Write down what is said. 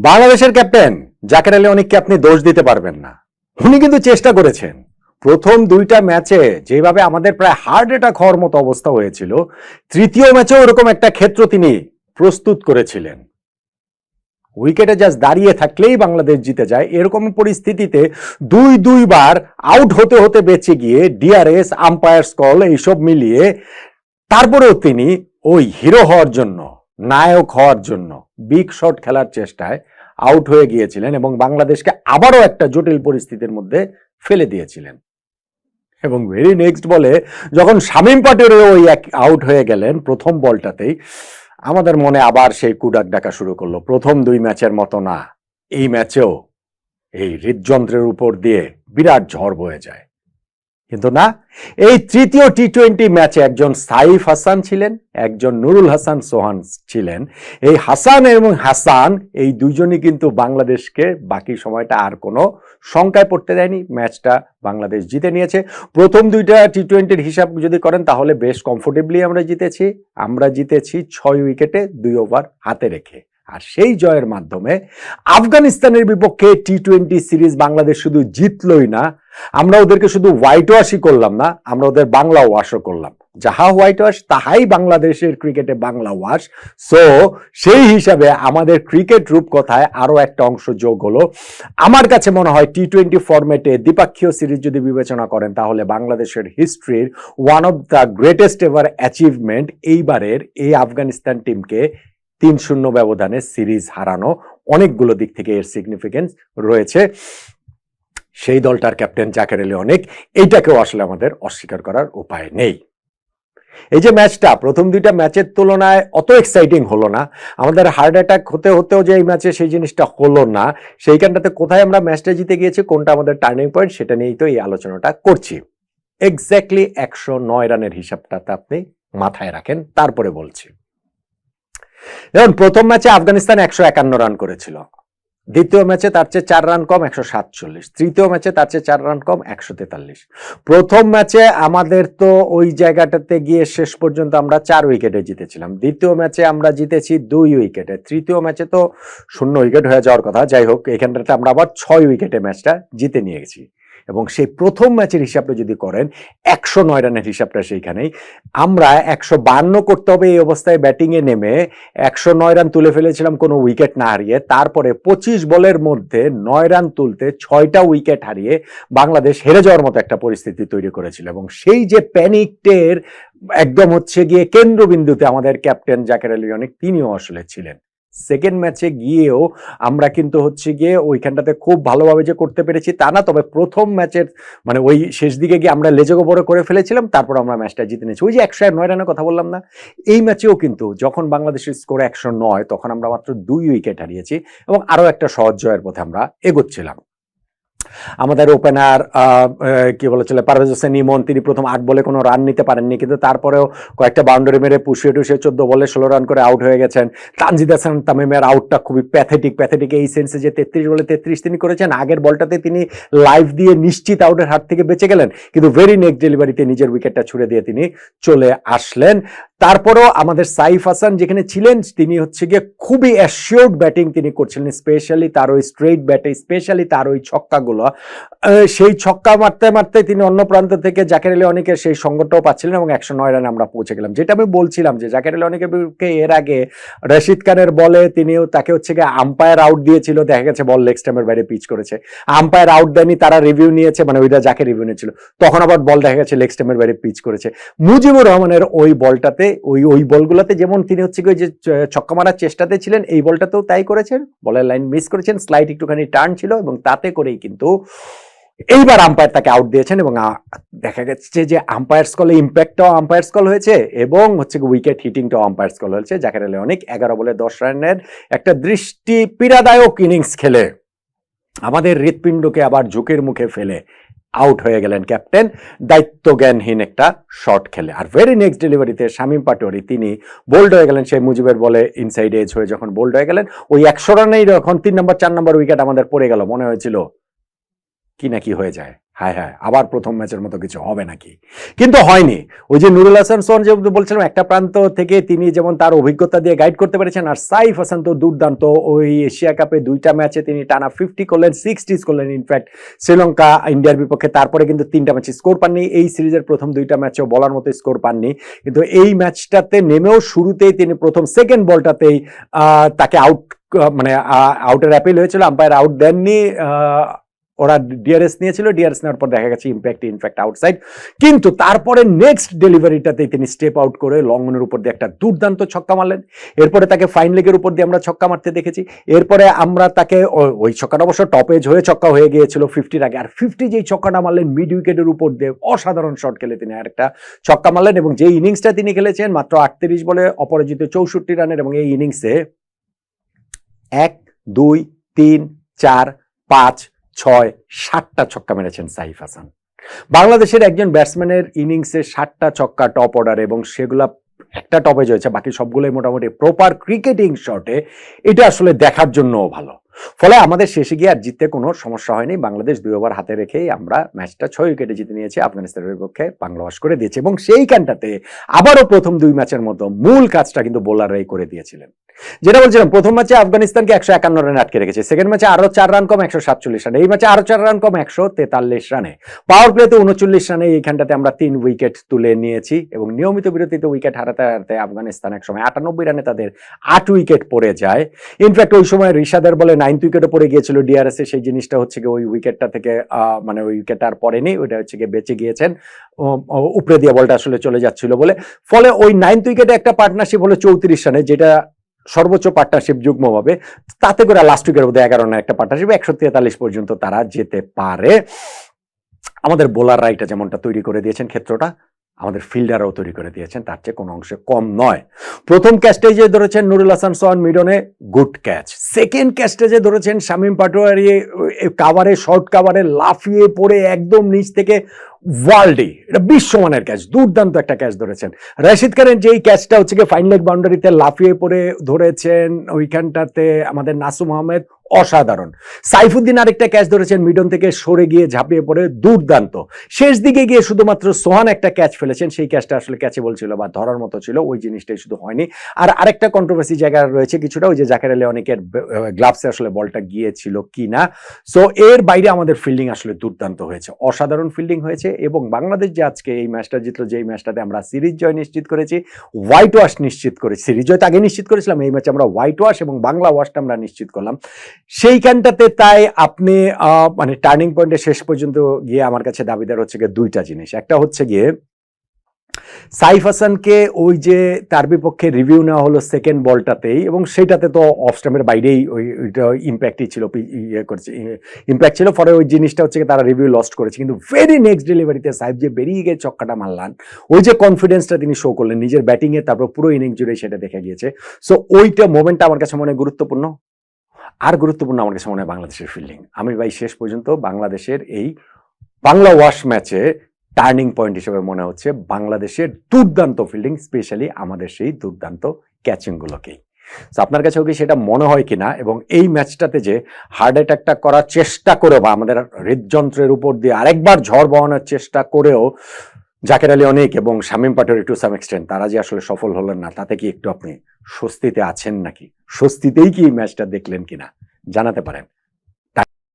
বাংলাদেশের ক্যাপ্টেন, জাকের আলী অনেককে আপনি দোষ দিতে পারবেন না। উনি কিন্তু চেষ্টা করেছেন। প্রথম দুইটা ম্যাচে যেভাবে আমাদের প্রায় হার্ট অ্যাটাক হওয়ার মতো অবস্থা হয়েছিল, তৃতীয় ম্যাচেও ওরকম একটা ক্ষেত্র তিনি প্রস্তুত করেছিলেন। উইকেটে জাস্ট দাঁড়িয়ে থাকলেই বাংলাদেশ জিতে যায়। এরকম পরিস্থিতিতে দুই দুইবার আউট হতে হতে বেঁচে গিয়ে ডিআরএস, আম্পায়ার্স কল, এইসব মিলিয়ে তারপরেও তিনি ওই হিরো হওয়ার জন্য নায়ক হওয়ার জন্য বিগ শট খেলার চেষ্টায় আউট হয়ে গিয়েছিলেন এবং বাংলাদেশকে আবারও একটা জটিল পরিস্থিতির মধ্যে ফেলে দিয়েছিলেন। এবং ভেরি নেক্সট বলে যখন শামীম পাটেরও ওই এক আউট হয়ে গেলেন প্রথম বলটাতেই, আমাদের মনে আবার সেই কুডাক ডাকা শুরু করল, প্রথম দুই ম্যাচের মতো না, এই ম্যাচেও এই হৃদযন্ত্রের উপর দিয়ে বিরাট ঝড় বয়ে যায়। কিন্তু না, এই তৃতীয় টি টোয়েন্টি ম্যাচে একজন সাইফ হাসান ছিলেন, একজন নুরুল হাসান সোহান ছিলেন। এই হাসান এবং হাসান, এই দুইজনই কিন্তু বাংলাদেশকে বাকি সময়টা আর কোনো শঙ্কায় পড়তে দেয়নি। ম্যাচটা বাংলাদেশ জিতে নিয়েছে। প্রথম দুইটা টি টোয়েন্টির হিসাব যদি করেন, তাহলে বেশ কমফোর্টেবলি আমরা জিতেছি। আমরা জিতেছি ছয় উইকেটে দুই ওভার হাতে রেখে। আর সেই জয়ের মাধ্যমে আফগানিস্তানের বিপক্ষে টি টোয়েন্টি সিরিজ বাংলাদেশ শুধু জিতলই না, আমরা ওদেরকে শুধু হোয়াইট ওয়াশই করলাম না, আমরা ওদের বাংলা ওয়াশও করলাম। যাহা হোয়াইট ওয়াশ তাহাই বাংলাদেশের ক্রিকেটে বাংলা ওয়াশ সো সেই হিসাবে আমাদের ক্রিকেট রূপকথায় আরও একটা অংশ যোগ হলো। আমার কাছে মনে হয় টি টোয়েন্টি ফরম্যাটে দ্বিপাক্ষীয় সিরিজ যদি বিবেচনা করেন, তাহলে বাংলাদেশের হিস্ট্রির one of the greatest ever achievement এইবারের এই আফগানিস্তান টিমকে তিন শূন্য ব্যবধানে সিরিজ হারানো অনেকগুলো দিক থেকে এর সিগনিফিকেন্স রয়েছে। সেই দলটার ক্যাপ্টেন জাকের অনেক এইটাকেও আসলে আমাদের অস্বীকার করার উপায় নেই। এই যে ম্যাচটা, প্রথম দুইটা ম্যাচের তুলনায় অত এক্সাইটিং হলো না। আমাদের হার্ট অ্যাটাক হতে হতেও যে এই ম্যাচে সেই জিনিসটা হলো না, সেইখানটাতে কোথায় আমরা ম্যাচটা জিতে গিয়েছি, কোনটা আমাদের টার্নিং পয়েন্ট সেটা নিয়েই তো এই আলোচনাটা করছি। এক্স্যাক্টলি একশো নয় রানের হিসাবটাতে আপনি মাথায় রাখেন, তারপরে বলছি। দেখুন, প্রথম ম্যাচে আফগানিস্তান একশো একান্ন রান করেছিল। দ্বিতীয় ম্যাচে তার চেয়ে চার রান কম একশো সাতচল্লিশ। তৃতীয় ম্যাচে তার চেয়ে চার রান কম একশো তেতাল্লিশ। প্রথম ম্যাচে আমাদের তো ওই জায়গাটাতে গিয়ে শেষ পর্যন্ত আমরা চার উইকেটে জিতেছিলাম। দ্বিতীয় ম্যাচে আমরা জিতেছি দুই উইকেটে। তৃতীয় ম্যাচে তো শূন্য উইকেট হয়ে যাওয়ার কথা। যাই হোক, এখানটাতে আমরা আবার ছয় উইকেটে ম্যাচটা জিতে নিয়ে গেছি এবং সেই প্রথম ম্যাচের হিসাবটা যদি করেন, একশো নয় রানের হিসাবটা সেইখানেই। আমরা একশো বান্ন করতে হবে এই অবস্থায় ব্যাটিংয়ে নেমে, একশো নয় রান তুলে ফেলেছিলাম কোনো উইকেট না হারিয়ে, তারপরে পঁচিশ বলের মধ্যে নয় রান তুলতে ছয়টা উইকেট হারিয়ে বাংলাদেশ হেরে যাওয়ার মতো একটা পরিস্থিতি তৈরি করেছিল। এবং সেই যে প্যানিকটের একদম হচ্ছে গিয়ে কেন্দ্রবিন্দুতে আমাদের ক্যাপ্টেন জাকের আলী অনেক, তিনিও আসলে ছিলেন। সেকেন্ড ম্যাচে গিয়েও আমরা কিন্তু হচ্ছে গিয়ে ওইখানটাতে খুব ভালোভাবে যে করতে পেরেছি তা না, তবে প্রথম ম্যাচের মানে ওই শেষ দিকে গিয়ে আমরা লেজে গোবরে করে ফেলেছিলাম, তারপর আমরা ম্যাচটা জিতে নিয়েছি। ওই যে একশো নয় রানের কথা বললাম না, এই ম্যাচেও কিন্তু যখন বাংলাদেশের স্কোর একশো নয়, তখন আমরা মাত্র দুই উইকেট হারিয়েছি এবং আরও একটা সহজ জয়ের পথে আমরা এগোচ্ছিলাম। আমাদের ওপেনার কি বলেছিল, পারভেজ হোসেন ইমন, তিনি প্রথম আট বলে কোনো রান নিতে পারেননি, কিন্তু তারপরেও কয়েকটা বাউন্ডারি মেরে পুষিয়ে টুষিয়ে চোদ্দ বলে ষোলো রান করে আউট হয়ে গেছেন। তানজিদ হাসান তামিমের আউটটা খুবই প্যাথেটিক প্যাথেটিক এই সেন্সে যে তেত্রিশ বলে তেত্রিশ তিনি করেছেন, আগের বলটাতে তিনি লাইভ দিয়ে নিশ্চিত আউটের হাত থেকে বেঁচে গেলেন, কিন্তু ভেরি নেক্সট ডেলিভারিতে নিজের উইকেটটা ছুড়ে দিয়ে তিনি চলে আসলেন। তারপরও আমাদের সাইফ হাসান যেখানে ছিলেন, তিনি হচ্ছে গিয়ে খুবই অ্যাসিওর্ড ব্যাটিং তিনি করছিলেন স্পেশালি তার ওই স্ট্রেট ব্যাটে স্পেশালি তার ওই ছক্কাগুলো। সেই ছক্কা মারতে মারতে তিনি অন্য প্রান্ত থেকে জাকের আলী অনেকের সেই সঙ্গটাও পাচ্ছিলেন এবং একশো নয় রানে আমরা পৌঁছে গেলাম। যেটা আমি বলছিলাম যে জাকের আলী অনেকের বিপক্ষে এর আগে রশিদ খানের বলে তিনিও তাকে হচ্ছে গিয়ে আম্পায়ার আউট দিয়েছিল, দেখা গেছে বল লেগ স্টাম্পের বাইরে পিচ করেছে। আম্পায়ার আউট দেয়নি তারা রিভিউ নিয়েছে মানে ওইটা যাকে রিভিউ নিয়েছিল। তখন আবার বল দেখা গেছে লেগ স্টাম্পের বাইরে পিচ করেছে। মুজিবুর রহমানের ওই বলটাতে ওই ওই বলগুলোতে যেমন তিনি হচ্ছে যে ছক্কা মারার চেষ্টাতে ছিলেন, এই বলটাতেও তাই করেছেন। বলের লাইন মিস করেছেন, স্লাইড একটুখানি টার্ন ছিল এবং তাতে করেই কিন্তু এইবার আম্পায়ার তাকে আউট দিয়েছেন এবং দেখা গেছে যে আম্পায়ার্স কলে ইম্প্যাক্টটাও আম্পায়ার্স কল হয়েছে এবং হচ্ছে উইকেট হিটিংটাও আম্পায়ার্স কল হয়েছে। জাকের আলী অনেক এগারো বলে দশ রানের একটা দৃষ্টি পীড়াদায়ক ইনিংস খেলে। আমাদের হৃৎপিণ্ডকে আবার ঝুঁকির মুখে ফেলে। আউট হয়ে গেলেন ক্যাপ্টেন। দায়িত্বজ্ঞানহীন একটা শট খেলে। আর ভেরি নেক্সট ডেলিভারিতে শামীম পাটোয়ারি, তিনি বোল্ড হয়ে গেলেন সেই মুজিবের বলে ইনসাইড এজ হয়ে যখন বোল্ড হয়ে গেলেন, ওই একশো রানেই যখন তিন নম্বর চার নম্বর উইকেট আমাদের পড়ে গেল, মনে হয়েছিল কি না কি হয়ে যায়? হ্যাঁ হ্যাঁ আবার প্রথম ম্যাচের মতো কিছু হবে নাকি? কিন্তু হয়নি। ওই যে নুরুল হাসান সোহান যে বলছিলাম, একটা প্রান্ত থেকে তিনি যেমন তার অভিজ্ঞতা দিয়ে গাইড করতে পেরেছেন, আর সাইফ হাসান তো দুর্দান্ত। ওই এশিয়া কাপে দুইটা ম্যাচে তিনি টানা ফিফটি করলেন সিক্সটিজ করলেন ইনফ্যাক্ট শ্রীলঙ্কা ইন্ডিয়ার বিপক্ষে। তারপরে কিন্তু তিনটা ম্যাচে স্কোর পাননি। এই সিরিজের প্রথম দুইটা ম্যাচেও বলার মতো স্কোর পাননি। কিন্তু এই ম্যাচটাতে নেমেও শুরুতেই তিনি প্রথম সেকেন্ড বলটাতেই তাকে আউট মানে আউটের অ্যাপিল হয়েছিল। আম্পায়ার আউট দেননি ওরা ডিআরএস নিয়েছিল ডিআরএস নেওয়ার পর দেখা গেছে ইম্প্যাক্ট ইনফ্যাক্ট আউটসাইড কিন্তু তারপরে নেক্সট ডেলিভারিটাতে তিনি স্টেপ আউট করে লঙ্গনের উপর দিয়ে একটা দুর্দান্ত ছক্কা মারলেন। এরপরে তাকে ফাইন লেগের উপর দিয়ে আমরা ছক্কা মারতে দেখেছি। এরপরে আমরা তাকে ওই ছক্কাটা অবশ্য টপেজ হয়ে ছক্কা হয়ে গিয়েছিল ফিফটির আগে। আর ফিফটি যেই ছক্কাটা মারলেন মিড উইকেটের উপর দিয়ে অসাধারণ শট খেলে তিনি আরেকটা ছক্কা মারলেন এবং যে ইনিংসটা তিনি খেলেছেন, মাত্র আটত্রিশ বলে অপরাজিত চৌষট্টি রানের এবং এই ইনিংসে এক, দুই, তিন, চার, পাঁচ ছয় ষাটটা ছক্কা মেরেছেন সাইফ হাসান। বাংলাদেশের একজন ব্যাটসম্যানের ইনিংসে ষাটটা ছক্কা টপ অর্ডার এবং সেগুলা একটা টপে হয়েছে বাকি সবগুলোই মোটামুটি প্রপার ক্রিকেটিং শটে এটা আসলে দেখার জন্যও ভালো। ফলে আমাদের শেষে গিয়ে আর জিততে কোনো সমস্যা হয়নি। বাংলাদেশ দুই ওভার হাতে রেখেই আমরা ম্যাচটা ছয় উইকেটে জিতে নিয়েছি। আফগানিস্তানের বিপক্ষে বাংলা করে দিয়েছে এবং সেইখানটাতে আবারও প্রথম দুই ম্যাচের মতো মূল কাজটা কিন্তু বোলাররাই করে দিয়েছিলেন। যেটা বলছিলাম, প্রথম ম্যাচে আফগানিস্তানকে একশো একান্ন রানে আটকে রেখেছে। সেকেন্ড ম্যাচে আরও চার রান কম, একশো সাতচল্লিশ রানে। এই ম্যাচে আরও চার রান কম, একশো তেতাল্লিশ রানে। পাওয়ার প্লেতে উনচল্লিশ রানে এইখানটাতে আমরা তিন উইকেট তুলে নিয়েছি এবং নিয়মিত বিরতিতে উইকেট হারাতে হারাতে আফগানিস্তান এক সময় আটানব্বই রানে তাদের আট উইকেট পড়ে যায়। ইনফ্যাক্ট ওই সময় ঋষাদের বলে নাইন্থ উইকেটও পড়ে গিয়েছিল ডিআরএস এ, সেই জিনিসটা হচ্ছে গিয়ে ওই উইকেটটা থেকে মানে ওই উইকেট আর পড়েনি, ওইটা হচ্ছে গিয়ে বেঁচে গিয়েছেন। উপরে দিয়ে বলটা আসলে চলে যাচ্ছিল বলে। ফলে ওই নাইন্থ উইকেটে একটা পার্টনারশিপ হলো চৌত্রিশ রানে, যেটা সর্বোচ্চ পার্টনারশিপ যুগ্মভাবে। তাতে করে লাস্ট উইকের মধ্যে এগারো রানের একটা পার্টনারশিপ একশো তেতাল্লিশ পর্যন্ত তারা যেতে পারে। আমাদের বোলাররা এটা যেমনটা তৈরি করে দিয়েছেন ক্ষেত্রটা। আমাদের ফিল্ডাররাও তৈরি করে দিয়েছেন, তার চেয়ে কোনো অংশে কম নয়। প্রথম ক্যাচটে যে ধরেছেন নুরুল হাসান, সোহান মিডনে গুড ক্যাচ সেকেন্ড ক্যাচটে যে ধরেছেন শামীম পাটোয়ারি কাভারে শর্ট কাভারে লাফিয়ে পড়ে একদম নিচ থেকে ওয়ার্ল্ডে এটা বিশ্বমানের ক্যাচ দুর্দান্ত একটা ক্যাচ ধরেছেন। রাশিদ খানের যেই ক্যাচটা হচ্ছে গিয়ে বাউন্ডারিতে লাফিয়ে পড়ে ধরেছেন, ওইখানটাতে আমাদের নাসুম আহমেদ অসাধারণ। সাইফুদ্দিন আরেকটা ক্যাচ ধরেছেন, মিডন থেকে সরে গিয়ে ঝাঁপিয়ে পড়ে দুর্দান্ত। শেষ দিকে গিয়ে শুধুমাত্র সোহান একটা ক্যাচ ফেলেছেন, সেই ক্যাচটা আসলে ক্যাচে ছিল বা ধরার মতো ছিল, ওই জিনিসটাই শুধু হয়নি। আর আরেকটা কন্ট্রোভার্সি জায়গা রয়েছে কিছুটা, ওই যে জাকের আলী অনেকের গ্লাভসে আসলে বলটা গিয়েছিল কি না। সো এর বাইরে আমাদের ফিল্ডিং আসলে দুর্দান্ত হয়েছে। অসাধারণ ফিল্ডিং হয়েছে এবং বাংলাদেশ যে আজকে এই ম্যাচটা জিতলো, যেই ম্যাচটাতে আমরা সিরিজ জয় নিশ্চিত করেছি হোয়াইট ওয়াশ নিশ্চিত করেছি। সিরিজ জয় তো আগে নিশ্চিত করেছিলাম, এই ম্যাচে আমরা হোয়াইট ওয়াশ এবং বাংলা ওয়াশটা আমরা নিশ্চিত করলাম। সেইখানটাতে তাই আপনি মানে টার্নিং পয়েন্টে শেষ পর্যন্ত গিয়ে আমার কাছে দাবিদার হচ্ছে গিয়ে দুইটা জিনিস। একটা হচ্ছে গিয়ে সাইফ হাসানকে ওই যে তার বিপক্ষে রিভিউ নেওয়া হলো সেকেন্ড বলটাতেই এবং সেটাতে তো অফ স্টাম্পের বাইরেই ওই, ওইটা ইম্প্যাক্টই ছিল ইয়ে করেছে ইম্প্যাক্ট ছিল। ফলে ওই জিনিসটা হচ্ছে তারা রিভিউ লস্ট করেছে। কিন্তু ভেরি নেক্সট ডেলিভারিতে সাইফ যে বেরিয়ে গিয়ে চক্কাটা মারলান, ওই যে কনফিডেন্সটা তিনি শো করলেন, নিজের ব্যাটিংয়ে তারপর পুরো ইনিংস জুড়ে সেটা দেখা গিয়েছে। সো ওইটা মোমেন্টটা আমার কাছে মনে গুরুত্বপূর্ণ। আর গুরুত্বপূর্ণ আমার কাছে মনে হয় বাংলাদেশের ফিল্ডিং আমি ভাই, শেষ পর্যন্ত বাংলাদেশের এই বাংলা ওয়াশ ম্যাচে টার্নিং পয়েন্ট হিসেবে মনে হচ্ছে বাংলাদেশের দুর্দান্ত ফিল্ডিং স্পেশালি আমাদের সেই দুর্দান্ত ক্যাচিংগুলোকেই তো আপনার কাছেও কি সেটা মনে হয় কিনা? এবং এই ম্যাচটাতে যে হার্ট অ্যাটাকটা করার চেষ্টা করেও বা আমাদের হৃদযন্ত্রের উপর দিয়ে আরেকবার ঝড় বহানোর চেষ্টা করেও জাকের আলী অনেক এবং Shamim Patwari to some extent তারা যে আসলে সফল হলেন না, তাতে কি একটু আপনি স্বস্তিতে আছেন নাকি? স্বস্তিতেই কি এই ম্যাচটা দেখলেন কিনা? জানাতে পারেন।